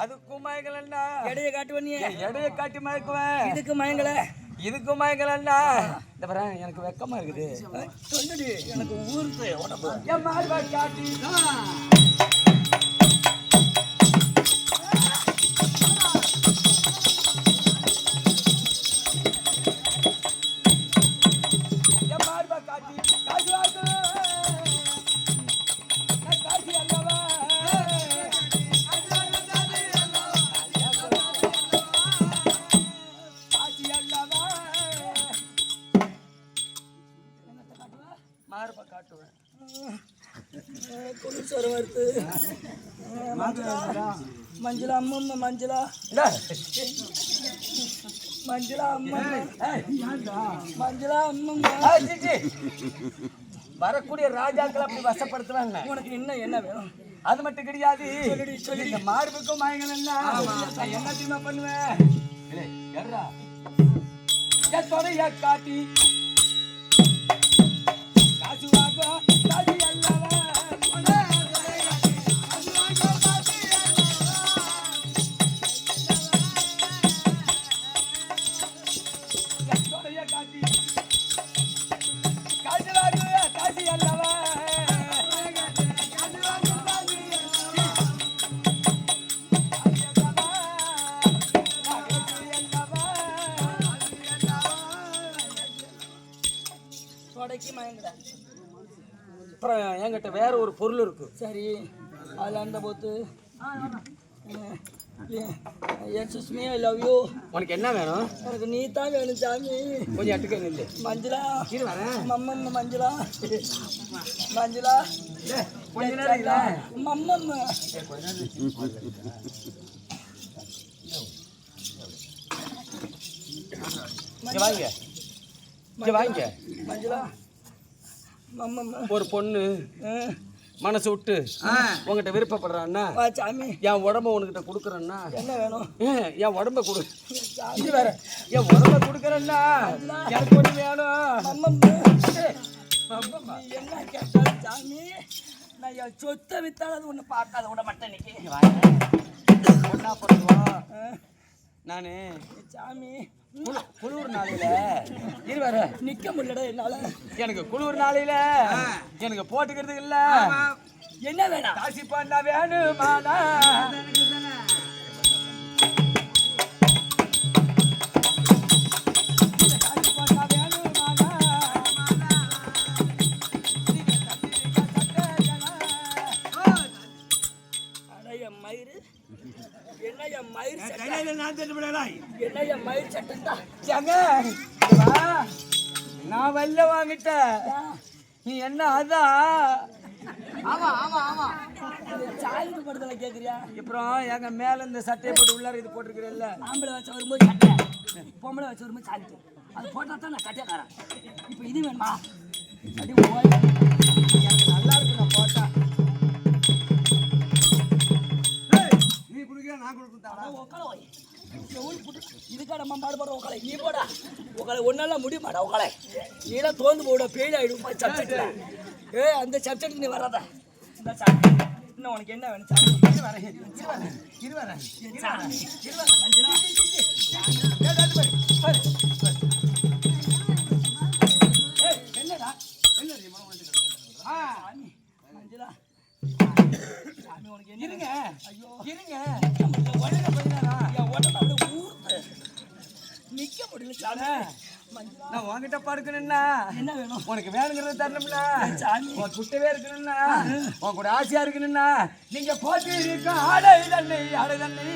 மயங்கலன்னா அதுக்கும் மயங்கலண்ணா எடைய காட்டுவ நீ எடைய காட்டி மயக்குவேன். இதுக்கு மயங்கல. இதுக்கும் மயங்கலண்ணா இந்த பாரு எனக்கு வெக்கமா இருக்குது. சொல்லுடி எனக்கு ஊருக்கு உடம்பு. காட்டி. மஞ்சளா? மஞ்சளா அம்மா மஞ்சளா அம்மம்மா. வரக்கூடிய ராஜாக்கள் அப்படி வசப்படுத்துவாங்க. உனக்கு என்ன என்ன வேணும்? அது மட்டும் கிடையாது. இந்த மார்புக்கும் மயங்கல் என்ன? தெரியுமா பண்ணுவேன்? தொடைய காட்டி. காசு வாங்க. அப்புறம் என்கிட்ட வேற ஒரு பொருள் இருக்கு. சரி. அதில் அந்த போத்து ஐ லவ் யூ உனக்கு என்ன வேணும்? எனக்கு நீ தான் வேணும் சாமி. கொஞ்சம் எட்டுக்க நில்லு மஞ்சளா. வரேன் மஞ்சளா. மஞ்சளா. கொஞ்ச நேரம் இல்ல வாங்க. வாங்க. மஞ்சளா. ஒரு பொண்ணு. மனசு விட்டு உங்ககிட்ட விருப்பப்படுறான்னா என் உடம்ப உனக்கிட்ட கொடுக்குறேன்னா என்ன வேணும்? என் உடம்ப கொடு. வேற. என் உடம்ப கொடுக்குறேன்னா எனக்கு ஒண்ணு வேணும். என்ன கேட்டாலும் சாமி நான் என் சொத்தை வித்தாலும் ஒன்று பார்க்காத விட மாட்டேன் இன்னைக்கு. இங்க வாங்க. நானு. சாமி. குளு- குளிர் நாளையில இரு வேற நிக்க முடியலடா என்னால. எனக்கு குளிர் நாளையில எனக்கு போட்டுக்கிறது இல்ல. என்ன வேணாம். காசி பண்ண என் மயிறு? என்ன என் மயிர் சட்டை? என்ன என் மயிர் சட்டை? வா. நான் வெளில வாங்கிட்டேன் நீ என்ன அதான் சாயலுக்கு படுதல கேக்குறியா? அப்புறம் எங்க மேல இந்த சட்டையை போட்டு உள்ளார இது போட்டிருக்கிறல்ல. ஆம்பளை வச்ச வரும்போது சட்டை பொம்பளை வச்ச வரும்போது சாலிட்டு அது போட்டா தான் நான் கட்டியக்காரன் இப்போ இது வேணுமா? அடி இதுக்காக நம்ம பாடுபடுற நீ போடா. உக்காலை ஒன்னால முடிய மாட்டா உக்காலை? நீலாம் தோந்து போட பெயில் ஆயிடும். சப்ஜெக்ட்ல. ஏ அந்த சப்ஜெக்ட் நீ வராத இந்த சாமி இன்னும் உனக்கு என்ன வேணும்? என்னடா? என்ன? ஆ, மஞ்சளா? இருங்க. ஐயோ. இருங்க. நான் உன்கிட்ட படுக்கணும்னா. என்ன வேணும்? உனக்கு வேணுங்கிறத தரணும்னா உன் குட்டவே இருக்கணும்னா. உன் கூட ஆசையா இருக்கணும்னா. நீங்க போட்டு இருக்க ஆடை தண்ணி ஆடை தண்ணி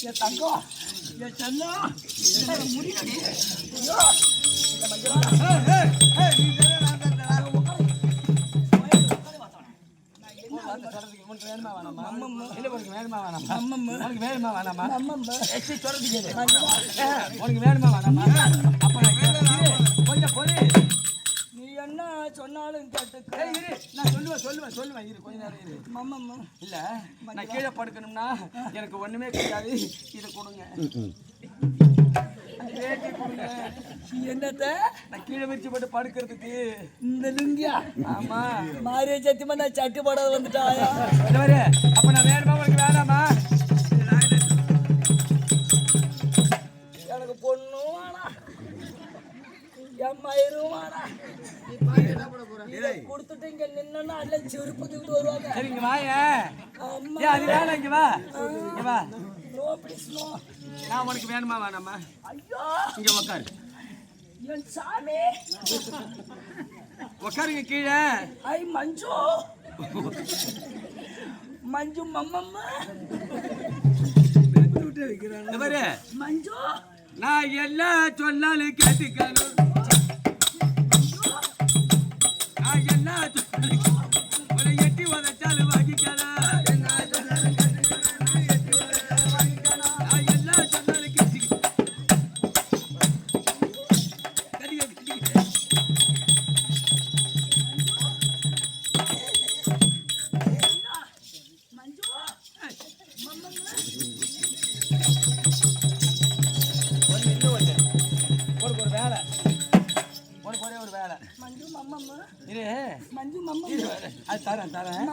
என் தங்கம் என் செல்லம் என் முடியலடி ஐயோ வேணுமா வேணாமா உனக்கு வேணுமா வேணாமா உனக்கு வேணுமா வேணாமா? மம்மம்மா என்ன சொன்னாலும் கேட்டுக்க. நான் சொல்லுவேன் சொல்லுவேன் சொல்லுவேன். இரு கொஞ்ச நேரம் இரு. மம்மம்மா இல்ல நான் கீழே படுக்கணும்னா எனக்கு ஒண்ணுமே கிடையாது. இதை கொடுங்க. என்னத்த? நான் கீழே விரிச்சு போட்டு படுக்கிறதுக்கு. இந்த லுங்கியா? ஆமா. மாரிய சத்தியமா நான் சட்டு போடாத வந்துட்டாயா? அப்ப நான் வேணுமா உனக்கு வேணாமா? மயிரும் வேணாம் இதை கொடுத்துட்டு இங்க நின்னா அல்ல செருப்பு தூக்கிட்டு வருவாங்க. சரி இங்க அது வேணாம் இங்க வா. இங்க வா. நோ ப்ளீஸ் நோ நான் உனக்கு வேணுமா வேணாமா? ஐயோ. இங்க உட்காரு என் சாமி. உட்காருங்க கீழே. ஐ மஞ்சு. மஞ்சு மம்மம்மா. மஞ்சு. நான் என்ன சொன்னாலும் கேட்டுக்கணும். எட்டி உதச்சாலும் இரு. அது தரேன் தரேன்.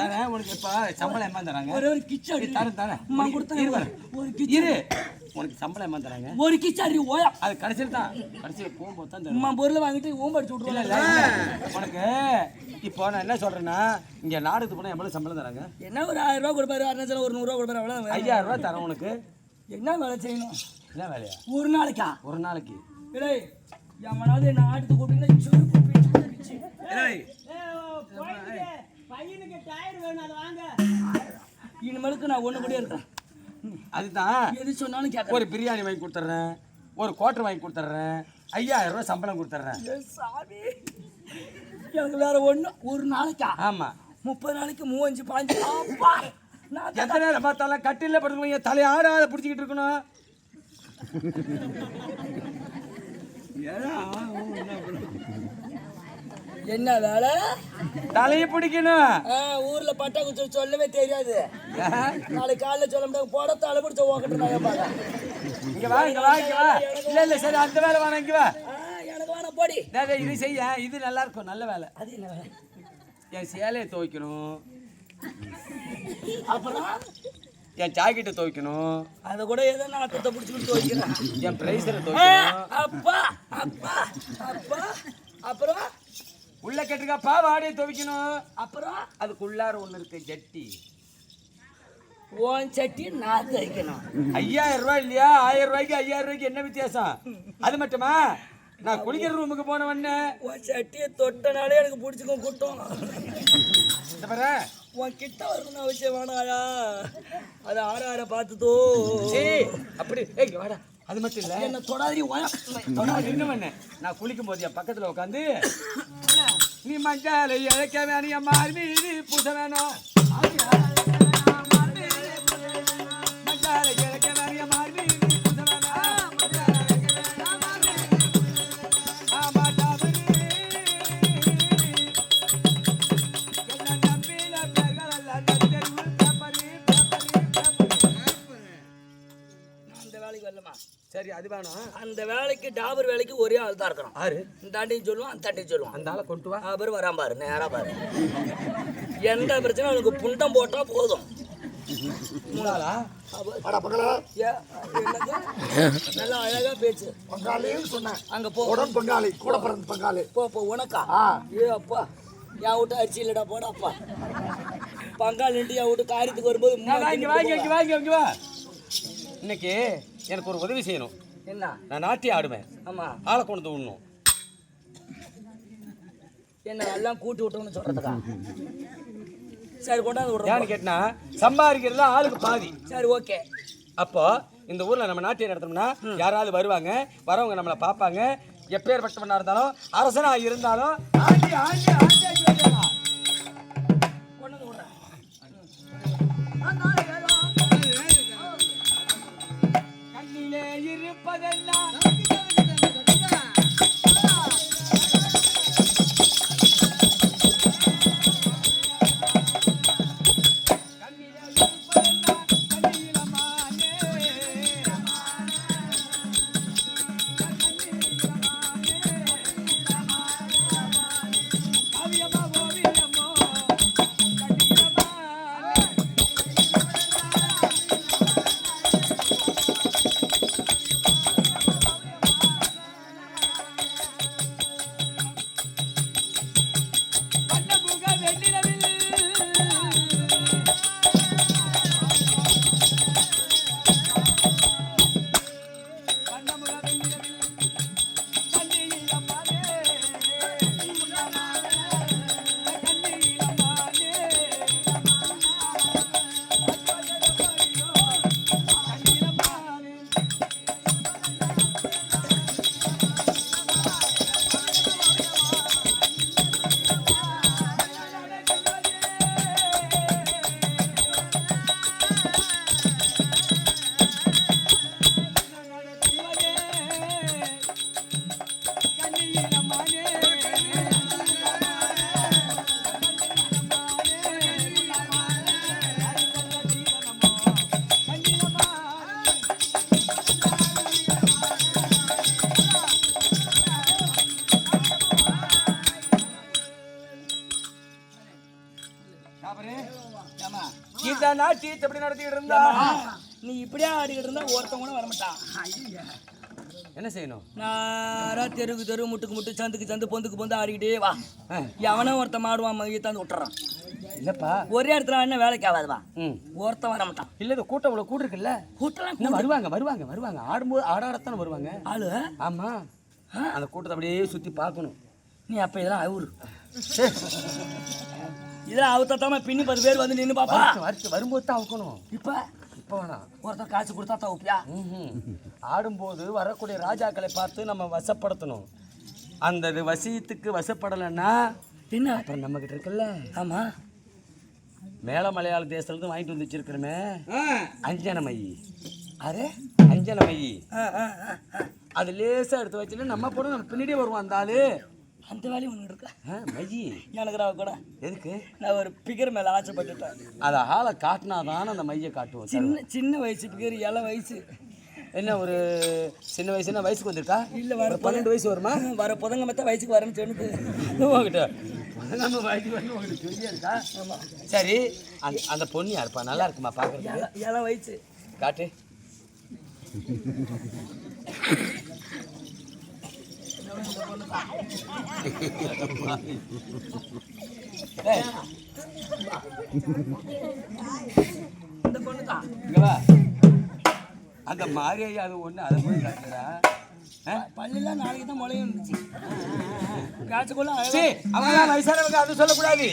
தரேன் உனக்கு இப்ப சம்பளம் எம்மா தராங்க? ஒரே ஒரு கிச்சடி தரேன் தரேன். அம்மா இரு, கொடுத்தாங்க இரு. ஒரு கிச்சடி இரு. உனக்கு சம்பளம் எம்மா தராங்க? ஒரு கிச்சடி ஓயா. அது கடைசியில் தான். கடைசியில் போகும்போது தான் தரும் அம்மா பொருளை வாங்கிட்டு இல்ல இல்ல. உனக்கு இப்போ நான் என்ன சொல்றேன்னா இங்க நாடுக்கு போனா எவ்வளவு சம்பளம் தராங்க? என்ன ஒரு ஆயிரம் ரூபா கொடுப்பாரு அருணாச்சலம் ஒரு நூறுரூவா கொடுப்பாரு அவ்வளோ ஐயாயிரம் ரூபாய் தரேன் உனக்கு. என்ன வேலை செய்யணும்? என்ன வேலையா? ஒரு நாளைக்கா? ஒரு நாளைக்கு. இடே எவனாவது என்ன ஆட்டுக்கு கூப்பிட்டீங்கன்னா செருப்பு பிச்சு பிச்சு. இனிமேலுக்கு நான் ஒண்ணு கூட இருக்கேன். அதுதான். எது சொன்னாலும் கேட்க ஒரு பிரியாணி வாங்கி கொடுத்துட்றேன் ஒரு கோட்டர் வாங்கி கொடுத்துட்றேன் ஐயாயிரம் ரூபாய் சம்பளம் கொடுத்துட்றேன் சாமி. எனக்கு வேற ஒண்ணு ஒரு நாளைக்கா? ஆமா. முப்பது நாளைக்கு மூவஞ்சு பாஞ்சு. எத்தனை நேரம் பார்த்தாலும் கட்டில படுத்துக்கணும் என் தலையை ஆடாத பிடிச்சிக்கிட்டு இருக்கணும். என்ன வேலை? தலையை பிடிக்கணும். ஆ, ஊர்ல பட்டா குச்சி சொல்லவே தெரியாது? நாளைக்கு காலைல சொல்ல முடியாது. போட தலை பிடிச்ச ஓக்கட்டுறாங்க பாருங்க இங்க வா இங்க வா இங்க வா. இல்ல இல்ல சரி அந்த வேலை வேணாம் இங்க வா. எனக்கு வேணாம் போடி. இது செய்ய. இது நல்லா இருக்கும் நல்ல வேலை. அது என்ன வேலை? என் சேலையை துவைக்கணும். அப்புறம்? என் ஜாக்கெட்டை துவைக்கணும். அதை கூட ஏதோ நான் அத்தத்தை பிடிச்சிக்கிட்டு வைக்கிறேன் என் பிரைஸரை துவைக்கணும். அப்பா அப்பா அப்பா. அப்புறம்? உள்ள கட்டுக்கப்பா வாடியை துவைக்கணும். அப்புறம்? அதுக்குள்ளார ஒண்ணு இருக்கு ஜட்டி. ஓன் சட்டி நான் தைக்கணும் ஐயாயிரம் ரூபாய் இல்லையா? ஆயிரம் ரூபாய்க்கு ஐயாயிரம் ரூபாய்க்கு என்ன வித்தியாசம்? அது மட்டுமா? நான் குளிக்கிற ரூமுக்கு போன உடனே உன் சட்டியை தொட்டனாலே எனக்கு பிடிச்சிக்கும் கூட்டம் இந்த பாரு. உன் கிட்ட வரணும்னு அவசியம் வேணாயா? அது ஆற ஆற பார்த்துதோ அப்படி ஏய் வாடா. அது மட்டும் இல்ல. என்ன தொடாதி நான் என்ன பண்ணேன்? நான் குளிக்கும் போது என் பக்கத்துல உட்காந்து நீ மஞ்சள் இழைக்க வேணும் என் மார்பீதி பூச வேணும். அந்த வேலைக்கு டாபர் வேலைக்கு ஒரே ஆள் தான் இருக்கிறோம் ஆறு? இந்த ஆண்டையும் சொல்லுவான் அந்த ஆண்டையும் சொல்லுவான். அந்த ஆளை கொண்டு வா. அவர் வரான் பாரு நேரா பாரு. எந்த பிரச்சனை அவனுக்கு புண்டம் போட்டா போதும்? நல்லா அழகா பேச்சு. பங்காளின்னு சொன்னேன். அங்க போ. உடன் பங்காளி கூட பிறந்த பங்காளி. போ போ உனக்கா. ஏ அப்பா. என் வீட்டு அரிசி இல்லடா போடா அப்பா. பங்காளி என் வீட்டு காரியத்துக்கு வரும்போது முன்னாடி வாங்கி வாங்கி வாங்கி வாங்கி வாங்கி வா. இன்னைக்கு எனக்கு ஒரு உதவி செய்யணும். என்ன? நான் நாட்டியம் ஆடுவேன். ஆமா. ஆளை கொண்டு விடணும். என்ன எல்லாம் கூட்டி விட்டோம்னு சொல்றதுக்கா? சரி கொண்டாந்து ஏன்னு விடுறோம் கேட்டினா சம்பாதிக்கிறதுல ஆளுக்கு பாதி. சரி ஓகே. அப்போ இந்த ஊர்ல நம்ம நாட்டியம் நடத்தணும்னா யாராவது வருவாங்க வரவங்க நம்மளை பார்ப்பாங்க. எப்பேற்பட்டவனா இருந்தாலும் அரசனா இருந்தாலும் ஆண்டி ஆண்டி ஆண்டி. இருப்பதெல்லாம் நடத்திட்டு இருந்தா? நீ இப்படியே ஆடிக்கிட்டு இருந்தா ஒருத்தன் கூட வரமாட்டான் என்ன செய்யணும்? நாரா தெருக்கு தெரு முட்டுக்கு முட்டு சந்துக்கு சந்து பொந்துக்கு பொந்து ஆடிக்கிட்டே வா. ஆ, எவனோ ஒருத்தன் மாடுவான் மையத்தாந்து விட்டுறான். இல்லப்பா ஒரே இடத்துல என்ன வேலைக்கு ஆகாதுவா ஒருத்தன் வரமாட்டான் இல்ல இந்த கூட்டம் இவ்வளவு கூட்டு இருக்குல்ல? கூட்டலாம் இன்னும் வருவாங்க வருவாங்க வருவாங்க. ஆடும்போது ஆடாடத்தானே வருவாங்க? ஆளு? ஆமா. அந்த கூட்டத்தை அப்படியே சுத்தி பார்க்கணும். நீ அப்ப இதெல்லாம் அவுரு. இதெல்லாம் அவுத்தாம பின்னி பத்து பேர் வந்து நின்னு பாப்பா. வருத்து, வரும்போது தான் அவுக்கணும். இப்ப? இப்போ வேணாம். ஒருத்தன் காசு கொடுத்தா தவுப்பியா ம்ஹும். ஆடும்போது வரக்கூடிய ராஜாக்களை பார்த்து நம்ம வசப்படுத்தணும். அந்த இது வசியத்துக்கு வசப்படலைன்னா என்ன? அப்புறம் நம்ம கிட்ட இருக்குல்ல? ஆமா. மேல மலையாள தேசத்துல இருந்து வாங்கிட்டு வந்து வச்சிருக்கிறோமே. அஞ்சனமை அரே அஞ்சனமை ஆ, ஆ, ஆ, ஆ. அது லேசா எடுத்து வச்சுட்டு நம்ம போட நம்ம பின்னாடியே வருவான் அந்த ஆளு. அந்த வேலையும் ஒன்று இருக்கா? மையி எனக்கு நான் கூட. எதுக்கு? நான் ஒரு பிகர் மேல ஆசைப்பட்டுட்டேன். அதை ஆளை காட்டினாதான் அந்த மையை காட்டுவோம் சின்ன சின்ன வயசு பிகர் இள வயசு. என்ன ஒரு சின்ன வயசுனா வயசுக்கு வந்திருக்கா? இல்ல வர பன்னெண்டு வயசு வருமா? வர புதங்க மத்த வயசுக்கு வரேன்னு சொன்னது உங்ககிட்ட. நம்ம வயசுக்கு வந்து உங்களுக்கு தெரியாதுக்கா சரி அந்த அந்த பொண்ணு யாருப்பா? நல்லா இருக்குமா பார்க்கறதுக்கு இள வயசு. காட்டு. இந்த அந்த மாரியா அது ஒண்ணு அதை போய் காட்டுறா ஆ? நாளைக்கு தான் முளையும் இருந்துச்சு காய்ச்சக்குள்ள சீ, வயசானவங்க அது சொல்லக்கூடாது